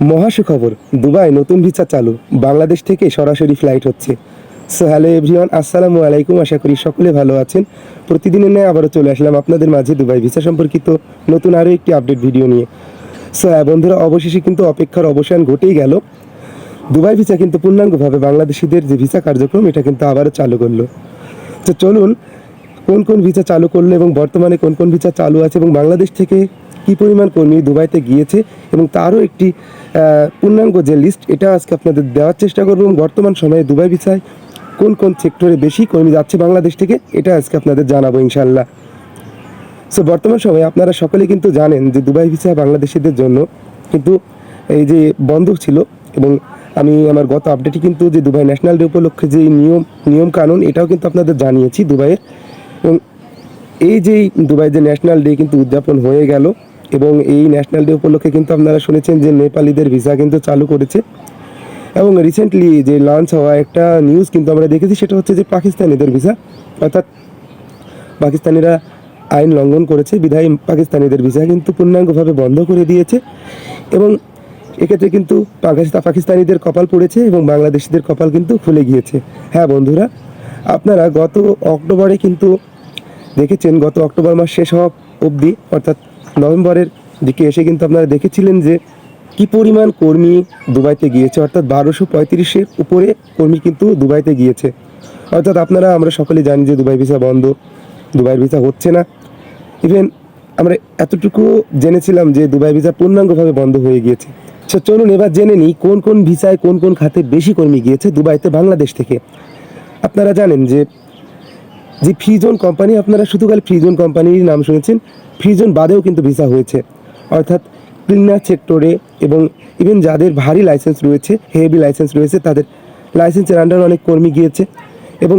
মহা সুখবর দুবাই নতুন ভিসা চালু, বাংলাদেশ থেকে সরাসরি ফ্লাইট হচ্ছে। সো হ্যালো এভরিওয়ান, আসসালামু আলাইকুম, আশা করি সকলে ভালো আছেন। প্রতিদিনের ন্যায় আবারও চলে আসলাম আপনাদের মাঝে দুবাই ভিসা সম্পর্কিত নতুন আরও একটি আপডেট ভিডিও নিয়ে। সো হ্যাঁ বন্ধুরা, অবশেষে কিন্তু অপেক্ষার অবসান ঘটেই গেল। দুবাই ভিসা কিন্তু পূর্ণাঙ্গভাবে বাংলাদেশিদের যে ভিসা কার্যক্রম, এটা কিন্তু আবারও চালু করল। তো চলুন, কোন কোন ভিসা চালু করল এবং বর্তমানে কোন কোন ভিসা চালু আছে এবং বাংলাদেশ থেকে কি পরিমাণ কর্মী দুবাইতে গিয়েছে এবং তারও একটি পূর্ণাঙ্গ যে লিস্ট এটা আজকে আপনাদের দেওয়ার চেষ্টা করব। এবং বর্তমান সময়ে দুবাই ভিসায় কোন কোন সেক্টরে বেশি কর্মী যাচ্ছে বাংলাদেশ থেকে, এটা আজকে আপনাদের জানাব ইনশাল্লাহ সো বর্তমান সময়ে আপনারা সকলে কিন্তু জানেন যে দুবাই ভিসা বাংলাদেশিদের জন্য কিন্তু এই যে বন্ধ ছিল এবং আমি আমার গত আপডেটে কিন্তু যে দুবাই ন্যাশনাল ডে উপলক্ষে যে নিয়ম নিয়ম কানুন, এটাও কিন্তু আপনাদের জানিয়েছি দুবাইয়ের। এবং এই যে দুবাই যে ন্যাশনাল ডে কিন্তু উদযাপন হয়ে গেল এবং এই ন্যাশনাল ডে উপলক্ষে কিন্তু আপনারা শুনেছেন যে নেপালিদের ভিসা কিন্তু চালু করেছে। এবং রিসেন্টলি যে লঞ্চ হওয়া একটা নিউজ কিন্তু আমরা দেখেছি, সেটা হচ্ছে যে পাকিস্তানিদের ভিসা, অর্থাৎ পাকিস্তানিরা আইন লঙ্ঘন করেছে, বিধায় পাকিস্তানিদের ভিসা কিন্তু পূর্ণাঙ্গভাবে বন্ধ করে দিয়েছে। এবং এক্ষেত্রে কিন্তু পাকিস্তা- পাকিস্তানিদের কপাল পড়েছে এবং বাংলাদেশিদের কপাল কিন্তু খুলে গিয়েছে। হ্যাঁ বন্ধুরা, আপনারা গত অক্টোবরে কিন্তু দেখেছেন, গত অক্টোবর মাস শেষ হওয়া অবধি, অর্থাৎ নভেম্বরের দিকে এসে কিন্তু আপনারা দেখেছিলেন যে কি পরিমাণ কর্মী দুবাইতে গিয়েছে। অর্থাৎ বারোশো পঁয়ত্রিশের উপরে কর্মী কিন্তু দুবাইতে গিয়েছে। অর্থাৎ আপনারা, আমরা সকলে জানি যে দুবাই ভিসা বন্ধ দুবাই ভিসা হচ্ছে না। ইভেন আমরা এতটুকু জেনেছিলাম যে দুবাই ভিসা পূর্ণাঙ্গভাবে বন্ধ হয়ে গিয়েছে। চলুন এবার জেনে নিই কোন কোন ভিসায় কোন কোন খাতে বেশি কর্মী গিয়েছে দুবাইতে বাংলাদেশ থেকে। আপনারা জানেন যে যে ফ্রিজোন কোম্পানি আপনারা শুধু খালি ফ্রিজোন কোম্পানির নাম শুনেছেন। ফ্রিজোন বাদেও কিন্তু ভিসা হয়েছে। অর্থাৎ ক্লিনার সেক্টরে এবং ইভেন যাদের ভারী লাইসেন্স রয়েছে হেভি লাইসেন্স রয়েছে, তাদের লাইসেন্সের আন্ডার অনেক কর্মী গিয়েছে। এবং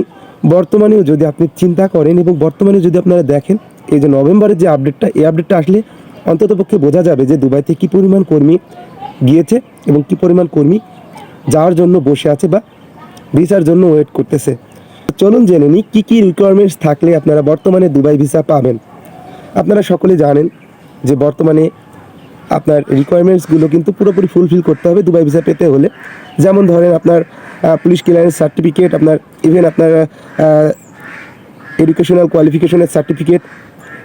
বর্তমানেও যদি আপনি চিন্তা করেন এবং বর্তমানে যদি আপনারা দেখেন, এই যে নভেম্বরের যে আপডেটটা এই আপডেটটা আসলে অন্ততপক্ষে বোঝা যাবে যে দুবাইতে কী পরিমাণ কর্মী গিয়েছে এবং কী পরিমাণ কর্মী যাওয়ার জন্য বসে আছে বা ভিসার জন্য ওয়েট করতেছে। চলুন জেনে নিই, কী কী রিকোয়ারমেন্টস থাকলে আপনারা বর্তমানে দুবাই ভিসা পাবেন। আপনারা সকলে জানেন যে বর্তমানে আপনার রিকোয়ারমেন্টসগুলো কিন্তু পুরোপুরি ফুলফিল করতে হবে দুবাই ভিসা পেতে হলে। যেমন ধরেন আপনার পুলিশ ক্লিয়ারেন্স সার্টিফিকেট আপনার ইভেন আপনার এডুকেশনাল কোয়ালিফিকেশনের সার্টিফিকেট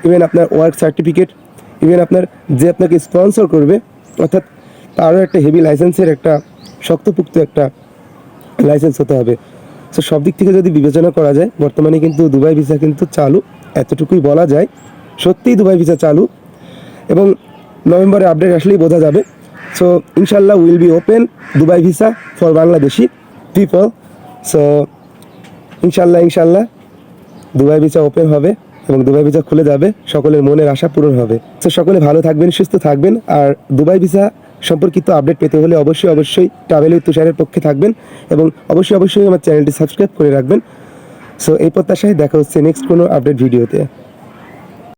ইভেন আপনার ওয়ার্ক সার্টিফিকেট ইভেন আপনার যে আপনাকে স্পন্সর করবে, অর্থাৎ তারও একটা হেভি লাইসেন্সের একটা শক্তপুক্ত একটা লাইসেন্স হতে হবে। সো সব দিক থেকে যদি বিবেচনা করা যায়, বর্তমানে কিন্তু দুবাই ভিসা কিন্তু চালু, এতটুকুই বলা যায়। সত্যিই দুবাই ভিসা চালু এবং নভেম্বরে আপডেট আসলেই বোঝা যাবে। সো ইনশাল্লাহ will be open Dubai visa for Bangladeshi people so ইনশাল্লাহ ইনশাল্লাহ দুবাই ভিসা ওপেন হবে এবং দুবাই ভিসা খুলে যাবে। সকলের মনের আশা পূরণ হবে। তো সকলে ভালো থাকবেন, সুস্থ থাকবেন। আর দুবাই ভিসা সম্পর্কিত আপডেট পেতে হলে অবশ্যই অবশ্যই ট্রাভেল উইথ তুষারের পক্ষে থাকবেন এবং অবশ্যই অবশ্যই আমার চ্যানেলটি সাবস্ক্রাইব করে রাখবেন। সো এই প্রত্যাশায় দেখা হচ্ছে নেক্সট কোনো আপডেট ভিডিওতে